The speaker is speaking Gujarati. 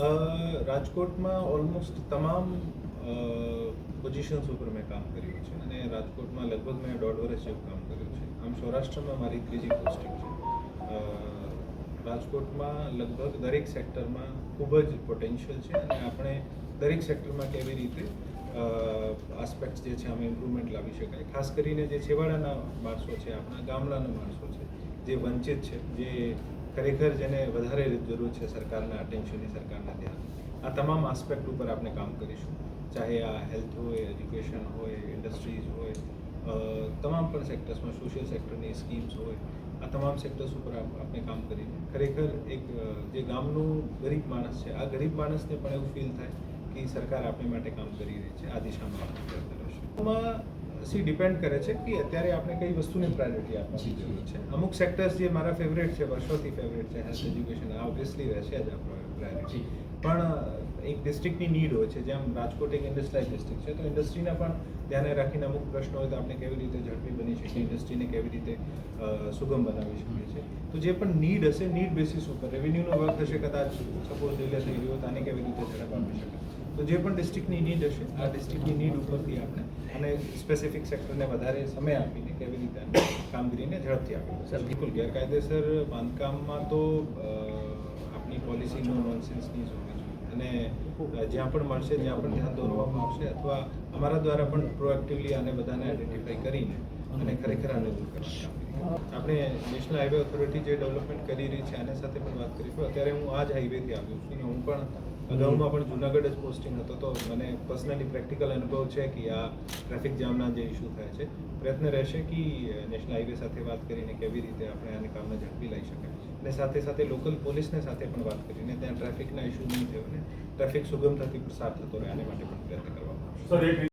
રાજકોટમાં ઓલમોસ્ટ તમામ પોઝિશન્સ ઉપર મેં કામ કર્યું છે અને રાજકોટમાં લગભગ મેં દોઢ વર્ષ જેવું કામ કર્યું છે. આમ સૌરાષ્ટ્રમાં મારી ત્રીજી પોસ્ટિંગ છે. રાજકોટમાં લગભગ દરેક સેક્ટરમાં ખૂબ જ પોટેન્શિયલ છે અને આપણે દરેક સેક્ટરમાં કેવી રીતે આસ્પેક્ટ્સ જે છે આમાં ઇમ્પ્રુવમેન્ટ લાવી શકાય. ખાસ કરીને જે છેવાડાના માણસો છે, આપણા ગામડાના માણસો છે, જે વંચિત છે, જે ખરેખર જેને વધારે જરૂર છે સરકારના અટેન્શનની સરકારના ધ્યાન. આ તમામ આસ્પેક્ટ ઉપર આપણે કામ કરીશું. ચાહે આ હેલ્થ હોય એજ્યુકેશન હોય ઇન્ડસ્ટ્રીઝ હોય તમામ પણ સેક્ટર્સમાં સોશિયલ સેક્ટરની સ્કીમ્સ હોય, આ તમામ સેક્ટર્સ ઉપર આપણે કામ કરીને ખરેખર એક જે ગામનું ગરીબ માણસ છે, આ ગરીબ માણસને પણ એવું ફીલ થાય કે સરકાર આપણી માટે કામ કરી રહી છે. આ દિશામાં આપણે સી ડિપેન્ડ કરે છે કે અત્યારે આપણે કઈ વસ્તુને પ્રાયોરિટી આપવાની જરૂર છે. અમુક સેક્ટર્સ જે મારા ફેવરેટ છે વર્ષોથી ફેવરેટ છે હેલ્થ એજ્યુકેશન આ ઓબ્વિયસલી રહેશે જ આપણો પ્રાયોરિટી પણ એક ડિસ્ટ્રિક્ટની નીડ હોય છે. જેમ રાજકોટ એક ઇન્ડસ્ટ્રીયલ ડિસ્ટ્રિક્ટ છે તો ઇન્ડસ્ટ્રીના પણ ધ્યાને રાખીને અમુક પ્રશ્નો હોય તો આપણે કેવી રીતે ઝડપી બની શકીએ ઇન્ડસ્ટ્રીને કેવી રીતે સુગમ બનાવી શકીએ છીએ. તો જે પણ નીડ હશે નીડ બેસિસ ઉપર રેવન્યુનો વર્ક હશે કદાચ સપોઝ ડિલે થઈ ગયો તો આને કેવી રીતે ઝડપ આપી શકાય? તો જે પણ ડિસ્ટ્રિક્ટની નીડ હશે આ ડિસ્ટ્રિક્ટની નીડ ઉપરથી આપણે અને સ્પેસિફિક સેક્ટરને વધારે સમય આપીને કેવી રીતે કામગીરીને ઝડપથી આપી સર બિલકુલ ગેરકાયદેસર બાંધકામમાં તો આપણી પોલિસી નો નોનસેન્સની જ જોઈએ. અને જ્યાં પણ મળશે, જ્યાં પણ ધ્યાન દોરવામાં આવશે અથવા અમારા દ્વારા પણ પ્રોએક્ટિવલી આને બધાને આઈડેન્ટિફાઈ કરીને અને ખરેખર આને દૂર કરવાની આપણે નેશનલ હાઈવે ઓથોરિટી જે ડેવલપમેન્ટ કરી રહી છે, આના સાથે પણ વાત કરીશું. અત્યારે હું આ જ હાઈવેથી આવ્યો છું અને હું પણ અગાઉમાં પણ જુનાગઢ જ પોસ્ટિંગ હતો. તો મને પર્સનલી પ્રેક્ટિકલ અનુભવ છે કે આ ટ્રાફિક જામના જે ઇશ્યુ થાય છે. પ્રયત્ન રહેશે કે નેશનલ હાઈવે સાથે વાત કરીને કેવી રીતે આપણે આને કામને ઝડપી લઈ શકાય. અને સાથે સાથે લોકલ પોલીસને સાથે પણ વાત કરીને ત્યાં ટ્રાફિકના ઇશ્યુ નહીં થયો અને ટ્રાફિક સુગમતાથી પસાર થતો રહે, આને માટે પણ પ્રયત્ન કરવામાં આવશે.